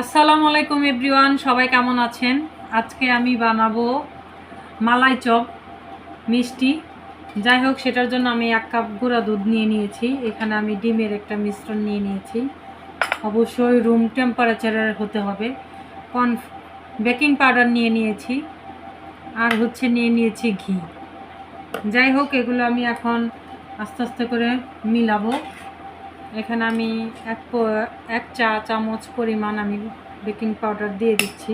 আসসালামু আলাইকুম এভরিওয়ান, সবাই কেমন আছেন? আজকে আমি বানাবো মালাই চপ, মিষ্টি। যাই হোক, সেটার জন্য আমি এক কাপ গুঁড়া দুধ নিয়ে নিয়েছি। এখানে আমি ডিমের একটা মিশ্রণ নিয়ে নিয়েছি। অবশ্যই রুম টেম্পারেচারের হতে হবে। কর্ন বেকিং পাউডার নিয়ে নিয়েছি। আর হচ্ছে নিয়ে নিয়েছি ঘি। যাই হোক, এগুলো আমি এখন আস্তে আস্তে করে মিলাবো। এখানে আমি এক এক চা চামচ পরিমাণ আমি বেকিং পাউডার দিয়ে দিচ্ছি।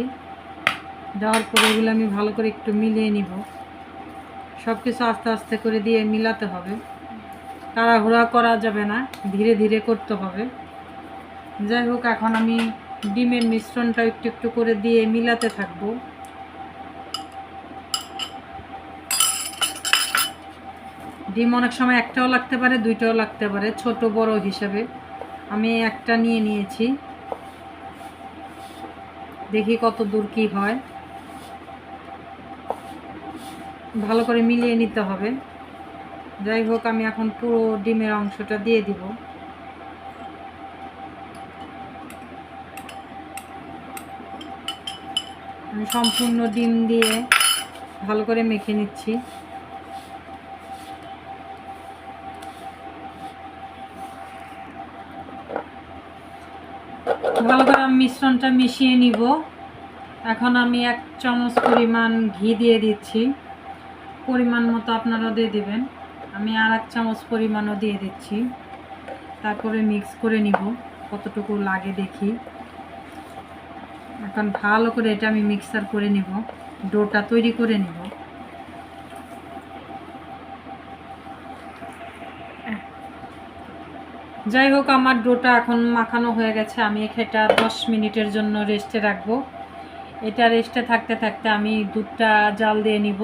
দেওয়ার পরে এগুলো আমি ভালো করে একটু মিলিয়ে নিব। সব কিছু আস্তে আস্তে করে দিয়ে মিলাতে হবে। তাড়াহুড়া করা যাবে না, ধীরে ধীরে করতে হবে। যাই হোক, এখন আমি ডিমের মিশ্রণটা একটু একটু করে দিয়ে মিলাতে থাকব। ডিম অনেক সময় একটাও লাগতে পারে, দুইটাও লাগতে পারে, ছোট বড় হিসাবে। আমি একটা নিয়ে নিয়েছি। দেখি কত দূর কি হয়। ভালো করে মিলিয়ে নিতে হবে। যাই হোক, আমি এখন পুরো ডিমের অংশটা দিয়ে দিব। আমি সম্পূর্ণ ডিম দিয়ে ভালো করে মেখে নিচ্ছি। ভালো করে মিশ্রণটা মিশিয়ে নিব। এখন আমি এক চামচ পরিমাণ ঘি দিয়ে দিচ্ছি। পরিমাণ মতো আপনারা দিয়ে দেবেন। আমি আর এক চামচ পরিমাণও দিয়ে দিচ্ছি। তারপরে মিক্স করে নিব, কতটুকু লাগে দেখি। এখন ভালো করে এটা আমি মিক্সার করে নিব। ডোটা তৈরি করে নিব। যাই হোক, আমার ডোটা এখন মাখানো হয়ে গেছে। আমি এটা দশ মিনিটের জন্য রেস্টে রাখব। এটা রেস্টে থাকতে থাকতে আমি দুধটা জাল দিয়ে নিব।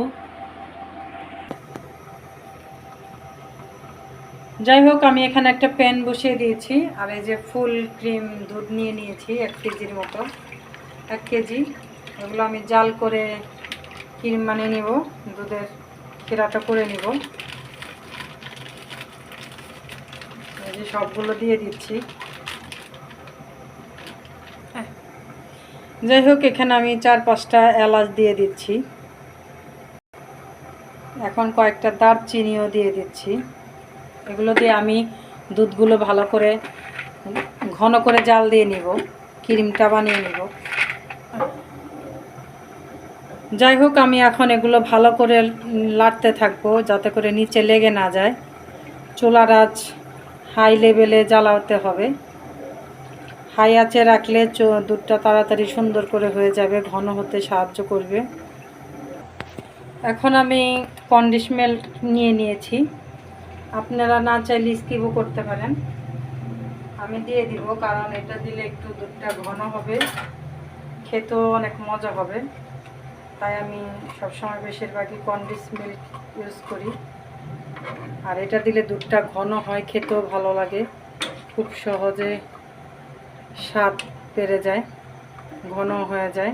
যাই হোক, আমি এখানে একটা প্যান বসিয়ে দিয়েছি। আর এই যে ফুল ক্রিম দুধ নিয়ে নিয়েছি এক কেজির মতো, এক কেজি। এগুলো আমি জাল করে ক্রিম বানিয়ে নিব, দুধের কেরাটা করে নিব এই যে সবগুলো দিয়ে দিচ্ছি। যাই হোক, এখানে আমি চার পাঁচটা এলাচ দিয়ে দিচ্ছি। এখন কয়েকটা দারচিনিও দিয়ে দিচ্ছি। এগুলো দিয়ে আমি দুধগুলো ভালো করে ঘন করে জাল দিয়ে নিব, ক্রিমটা বানিয়ে নিব। যাই হোক, আমি এখন এগুলো ভালো করে লাটতে থাকব, যাতে করে নিচে লেগে না যায়। চুলার আঁচ হাই লেভেলে জ্বালাতে হবে। হাই আঁচে রাখলে দুধটা তাড়াতাড়ি সুন্দর করে হয়ে যাবে, ঘন হতে সাহায্য করবে। এখন আমি কন্ডিশ নিয়ে নিয়েছি। আপনারা না চাইলে স্কিপও করতে পারেন। আমি দিয়ে দিব, কারণ এটা দিলে একটু দুধটা ঘন হবে, খেতেও অনেক মজা হবে। তাই আমি সবসময় বেশিরভাগই কন্ডিশ ইউজ করি। আর এটা দিলে দুধটা ঘন হয়, খেতেও ভালো লাগে। খুব সহজে স্বাদ পেরে যায়, ঘন হয়ে যায়।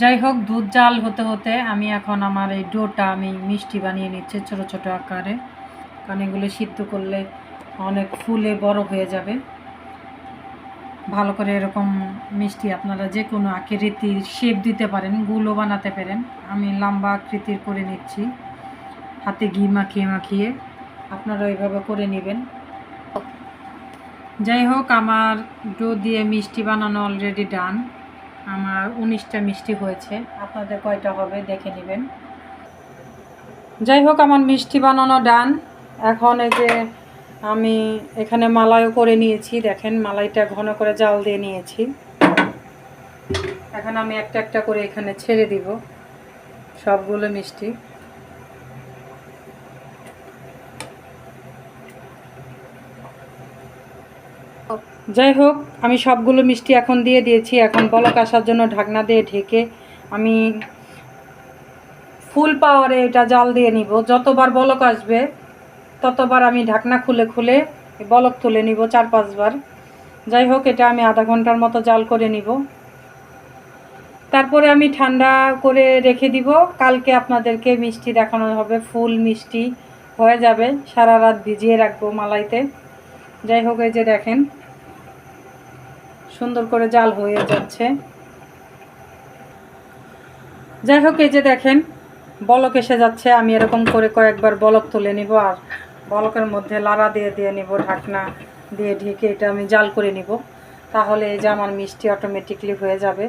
যাই হোক, দুধ জাল হতে হতে আমি এখন আমার এই ডোটা আমি মিষ্টি বানিয়ে নিচ্ছি ছোট ছোট আকারে। কারণ এগুলো সিদ্ধ করলে অনেক ফুলে বড় হয়ে যাবে। ভালো করে এরকম মিষ্টি আপনারা যে কোনো আকৃতির শেপ দিতে পারেন, গুলো বানাতে পারেন। আমি লম্বা আকৃতির করে নিচ্ছি। হাতে ঘি মাখিয়ে মাখিয়ে আপনারা ওইভাবে করে নেবেন। যাই হোক, আমার ডো দিয়ে মিষ্টি বানানো অলরেডি ডান আমার উনিশটা মিষ্টি হয়েছে। আপনাদের কয়টা হবে দেখে নেবেন। যাই হোক, আমার মিষ্টি বানানো ডান এখন এই যে আমি এখানে মালাইও করে নিয়েছি। দেখেন, মালাইটা ঘন করে জাল দিয়ে নিয়েছি। এখন আমি একটা একটা করে এখানে ছেড়ে দিব। সবগুলো মিষ্টি। যাই হোক আমি সবগুলো মিষ্টি এখন দিয়ে দিয়েছি। এখন বলক আসার জন্য ঢাকনা দিয়ে ঢেকে আমি ফুল পাওয়ারে এটা জাল দিয়ে নিব। যতবার বলক আসবে, ততবার আমি ঢাকনা খুলে খুলে বলক তুলে নিব চার পাঁচবার। যাই হোক এটা আমি আধা ঘণ্টার মতো জাল করে নিব। তারপরে আমি ঠান্ডা করে রেখে দিব। কালকে আপনাদেরকে মিষ্টি দেখানো হবে, ফুল মিষ্টি হয়ে যাবে। সারা রাত ভিজিয়ে রাখব মালাইতে। যাই হোক এই যে দেখেন। সুন্দর করে জাল হয়ে যাচ্ছে। যাই হোক, এই যে দেখেন, বলক এসে যাচ্ছে। আমি এরকম করে কয়েকবার বলক তুলে নিব আর বলকের মধ্যে লাড়া দিয়ে দিয়ে নিব, ঢাকনা দিয়ে ঢেকে এটা আমি জাল করে নিব। তাহলে এই যে আমার মিষ্টি অটোমেটিকলি হয়ে যাবে,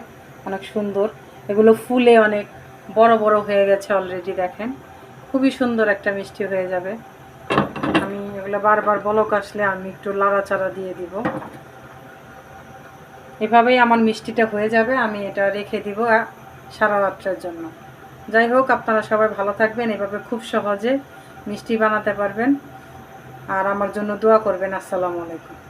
অনেক সুন্দর। এগুলো ফুলে অনেক বড় বড় হয়ে গেছে অলরেডি দেখেন। খুবই সুন্দর একটা মিষ্টি হয়ে যাবে। আমি এগুলো বারবার বলক আসলে আমি একটু লাড়াচাড়া দিয়ে দিব। এভাবেই আমার মিষ্টিটা হয়ে যাবে, আমি এটা রেখে দিব সারা রাত্রের জন্য। যাই হোক, আপনারা সবাই ভালো থাকবেন, এভাবে খুব সহজে মিষ্টি বানাতে পারবেন। আর আমার জন্য দোয়া করবেন, আসসালামু আলাইকুম।